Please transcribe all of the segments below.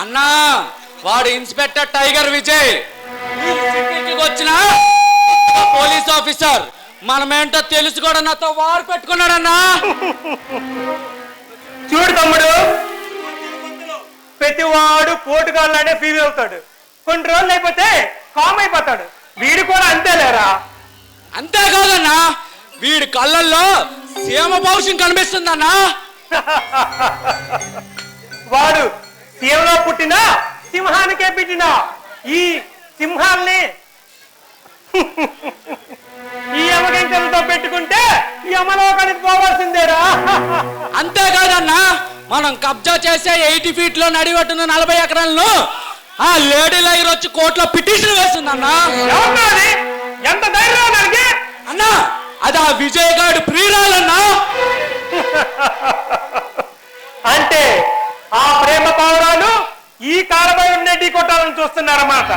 అన్నా వాడు inspector tiger Vijay. వచ్చిన పోలీస్ ఆఫీసర్ మనమేంటో తెలుసు కూడా నాతో వారు పెట్టుకున్నాడన్నా. చూడు తమ్ముడు ప్రతివాడు పోటుగాళ్ళనే ఫీల్ అవుతాడు. కొన్ని రోజులు అయిపోతే కామ్ అయిపోతాడు. వీడు కూడా అంతేలేరా? అంతేకాదన్నా వీడి కళ్ళల్లో సీమ భవిష్యం కనిపిస్తుందన్నా. వాడు సీమలో పుట్టినా సింహానికే పెట్టినా ఈ సింహాల్ని ఈ యమకింకలతో పెట్టుకుంటే యమలోకానికి పోవాల్సిందేరా. అంతేకాదన్నా మనం కబ్జా చేసే ఎయిటీ ఫీట్లో నడివట్టున నలభై ఎకరాలను ఆ లేడీ లైర్ వచ్చి కోర్టులో పిటిషన్ వేస్తుందన్నా? ఎంత ధైర్యం అన్నా అది ఆ విజయ్ గారి ప్రియురాలన్నా. అంటే ఆ ప్రేమ పావురాలు ఈ కాలువై ఉండే ఢీ కొట్టాలని చూస్తున్నారన్నమాట.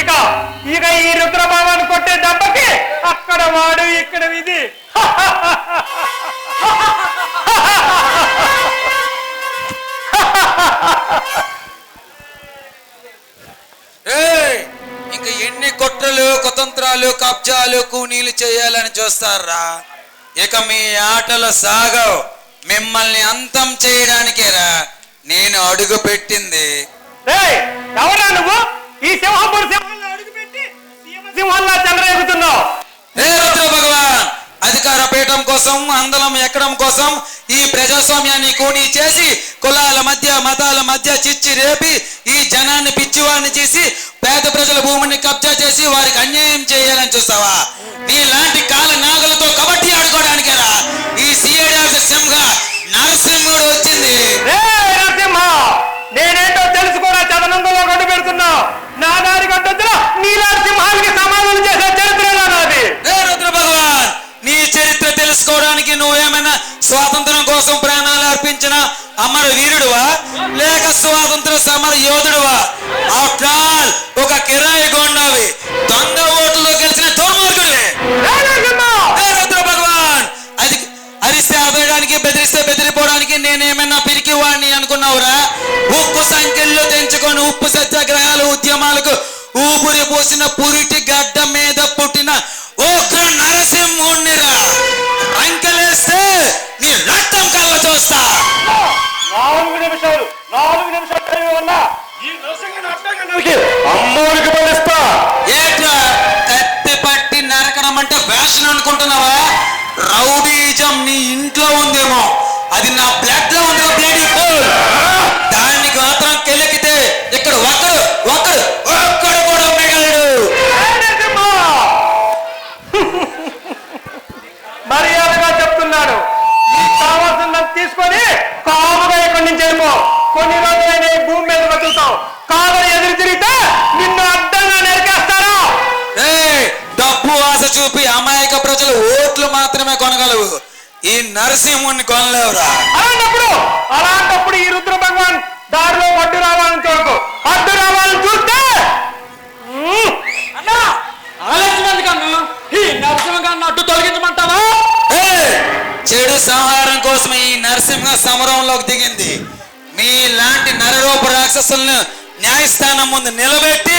ఇక ఇక ఈ రుద్రభావాన్ని కొట్టే దెబ్బకి అక్కడ వాడు ఇక్కడ ఇది. ఇంకా ఎన్ని కుట్రలు కుతంత్రాలు కబ్జాలు కూనీలు చేయాలని చూస్తారా? ఇక మీ ఆటలు సాగవు. మిమ్మల్ని అంతం చేయడానికేరా నేను అడుగు పెట్టింది ఎవరా నువ్వు? ఈ సింహంపూర్ సింహంలో అడుగుపెట్టి సింహంలా చెలరేగుతున్నావు. భగవాన్ అధికార పీఠం కోసం అందలం ఎక్కడం కోసం ఈ ప్రజాస్వామ్యాన్ని కూనీ చేసి కులాల మధ్య మతాల మధ్య చిచ్చి రేపి ఈ జనాన్ని పిచ్చివాడిని చేసి పేద ప్రజల భూమిని కబ్జా చేసి వారికి అన్యాయం చేయాలని చూస్తావా? నీలాంటి కాల నాగలు నా దారి గడ్డొద్దులో నీలాంటి సింహాలకి సమాధానం చేసే చరిత్ర నాది? హే రుద్ర భగవాన్ నీ చరిత్ర తెలుసుకోవడానికి నువ్వేమైనా స్వాతంత్రం కోసం ప్రాణాలు అర్పించిన అమర వీరుడువా? లేక స్వాతంత్ర సమర యోధుడువా? ఆఫ్టర్ ఆల్ ఒక కిరాయి గొండావి దొంగ ఓటులో గెలిచిన దుర్మార్గుడివే రుద్ర భగవాన్ అది అరిస్తే ఆదరడానికి బెదిరిస్తే బెదిరిపోవడానికి నేనేమైనా పిరికి వాడిని అనుకున్నావురా? ఉప్పు సంఖ్యల్లో తెంచుకొని ఉప్పు సత్యాగ్రహాలు ఉద్యమాలకు ఊపిరి పోసిన పురిటి గడ్డ మీద పుట్టిన ఉగ్ర నరసింహుణ్ణిరా రంకెలేస్తే నీ రక్తం కళ్ళ చూస్తా నాలుగు నిమిషాలు నాలుగు నిమిషాలు ఈ పడిస్తా ఏట్రా కత్తి పట్టి నరకడం అంటే ఫ్యాషన్ అనుకుంటున్నావా? రౌడీజం నీ ఇంట్లో ఉందేమో. అది నా కొన్ని రోజులైన ఈ భూమి మీద బతుకుతావు కాదని ఎదురు తిరిగితే నిన్ను అడ్డంగా నరికేస్తారా? ఏయ్, డబ్బు ఆశ చూపి అమాయక ప్రజలు ఓట్లు మాత్రమే కొనగలవు. ఈ నరసింహుణ్ణి కొనలేవురా. అలాంటప్పుడు అలాంటప్పుడు ఈ రుద్ర భగవాన్ దారిలో అడ్డు రావాలని చూడకు అడ్డు రావాలని చూస్తే అన్నా ఆలోచన కన్నా ఈ నరసింహ గారిని అడ్డు తొలగించమంటావా? ఏయ్! చెడు సంహారం కోసం ఈ నరసింహ సమరంలోకి దిగింది. మీలాంటి నరరూప రాక్షసులను న్యాయస్థానం ముందు నిలబెట్టి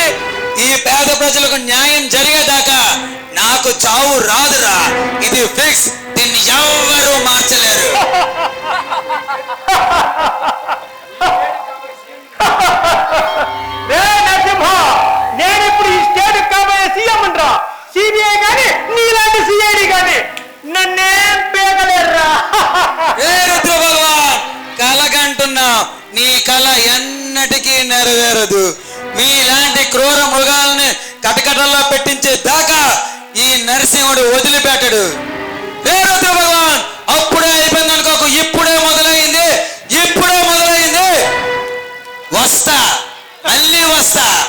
ఈ పేద ప్రజలకు న్యాయం జరిగేదాకా నాకు చావు రాదురా. ఇది ఫిక్స్ దీన్ని ఎవ్వరూ మార్చలేరు. రే నేను ఇప్పుడు ఈ స్టేట్ కాబోయే సీఎం అంటరా సిబిఐ కానీ నీలాంటి సిఐడి కానీ నన్నేం పేగలేరురా ఏ నీ కళ ఎన్నటికీ నెరవేరదు. మీలాంటి క్రూర మృగాలని కటకటల్లో పెట్టించే దాకా ఈ నరసింహుడు వదిలిపెట్టడు. ఏ భగవాన్ అప్పుడే అయిపోయింది అనుకోకు ఇప్పుడే మొదలైంది ఇప్పుడే మొదలైంది. వస్తా మళ్ళీ వస్తా.